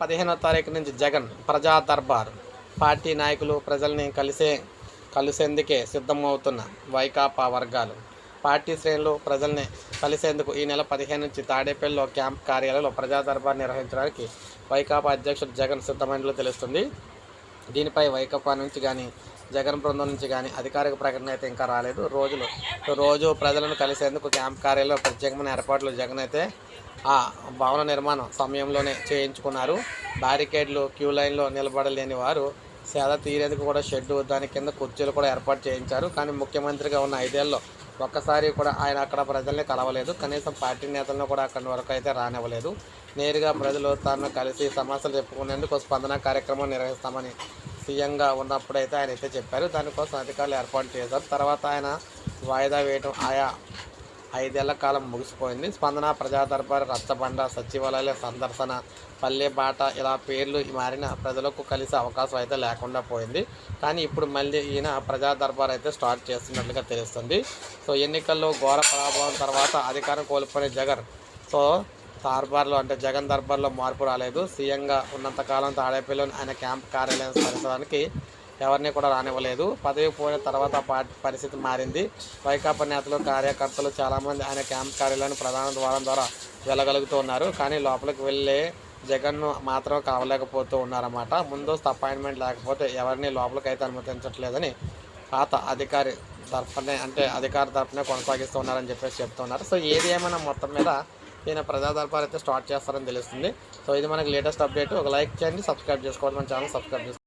పదిహేనో తారీఖు నుంచి జగన్ ప్రజా దర్బార్. పార్టీ నాయకులు ప్రజల్ని కలిసే కలిసేందుకే సిద్ధమవుతున్న వైకాపా వర్గాలు. పార్టీ శ్రేణులు ప్రజల్ని కలిసేందుకు ఈ నెల పదిహేను నుంచి తాడేపల్లిలో క్యాంప్ కార్యాలయంలో ప్రజా దర్బార్ నిర్వహించడానికి వైకాపా అధ్యక్షుడు జగన్ సిద్ధమైనట్లు తెలుస్తుంది. దీనిపై వైకాపా నుంచి కానీ జగన్ బృందం నుంచి కానీ అధికారిక ప్రకటన అయితే ఇంకా రాలేదు. రోజులు రోజు ప్రజలను కలిసేందుకు క్యాంప్ కార్యాలయంలో ప్రత్యేకమైన ఏర్పాట్లు జగన్ అయితే ఆ భవన నిర్మాణం సమయంలోనే చేయించుకున్నారు. బ్యారికేడ్లు క్యూ లైన్లో నిలబడలేని వారు సేద తీరేందుకు కూడా షెడ్డు దాని కింద కుర్చీలు కూడా ఏర్పాటు చేయించారు. కానీ ముఖ్యమంత్రిగా ఉన్న ఐదేళ్ళలో ఒక్కసారి కూడా ఆయన అక్కడ ప్రజల్ని కలవలేదు. కనీసం పార్టీ నేతలను కూడా అక్కడి వరకు అయితే రానివ్వలేదు. నేరుగా ప్రజలు తాను కలిసి సమస్యలు చెప్పుకునేందుకు స్పందన కార్యక్రమం నిర్వహిస్తామని సీఎంగా ఉన్నప్పుడైతే ఆయన అయితే చెప్పారు. దానికోసం అధికారులు ఏర్పాటు చేశారు. తర్వాత ఆయన వాయిదా వేయడం ఆయా ఐదేళ్ళ కాలం ముగిసిపోయింది. స్పందన ప్రజా దర్బార్ రచ్చబండ సచివాలయాల సందర్శన పల్లె బాట ఇలా పేర్లు మారిన ప్రజలకు కలిసే అవకాశం అయితే లేకుండా పోయింది. కానీ ఇప్పుడు మళ్ళీ ఈయన ప్రజా దర్బార్ అయితే స్టార్ట్ చేస్తున్నట్లుగా తెలుస్తుంది. సో ఎన్నికల్లో ఘోర పరాభవం తర్వాత అధికారం కోల్పోయిన జగన్ సో దర్బార్లో అంటే జగన్ దర్బార్లో మార్పు రాలేదు. సీఎంగా ఉన్నంతకాలం తాడేపల్లిలోని ఆయన క్యాంప్ కార్యాలయం స్మరించడానికి ఎవరిని కూడా రానివ్వలేదు. పదవి పోయిన తర్వాత పరిస్థితి మారింది. వైకాపా నేతలు కార్యకర్తలు చాలామంది ఆయన క్యాంప్ కార్యాలయాన్ని ప్రధాన ద్వారం ద్వారా వెళ్ళగలుగుతూ ఉన్నారు. కానీ లోపలికి వెళ్ళే జగన్ను మాత్రం కావలేకపోతూ ఉన్నారన్నమాట. ముందస్తు అపాయింట్మెంట్ లేకపోతే ఎవరిని లోపలికి అయితే అనుమతించట్లేదని పాత అధికారి తరఫునే అంటే అధికార తరఫునే కొనసాగిస్తూ ఉన్నారని చెప్పేసి చెప్తున్నారు. సో ఏది ఏమైనా మొత్తం మీద ఈయన ప్రజా దర్బార్ అయితే స్టార్ట్ చేస్తారని తెలుస్తుంది. సో ఇది మనకి లేటెస్ట్ అప్డేట్. ఒక లైక్ చేయండి సబ్స్క్రైబ్ చేసుకోవాలి మన ఛానల్ సబ్స్క్రైబ్ చేసుకోండి.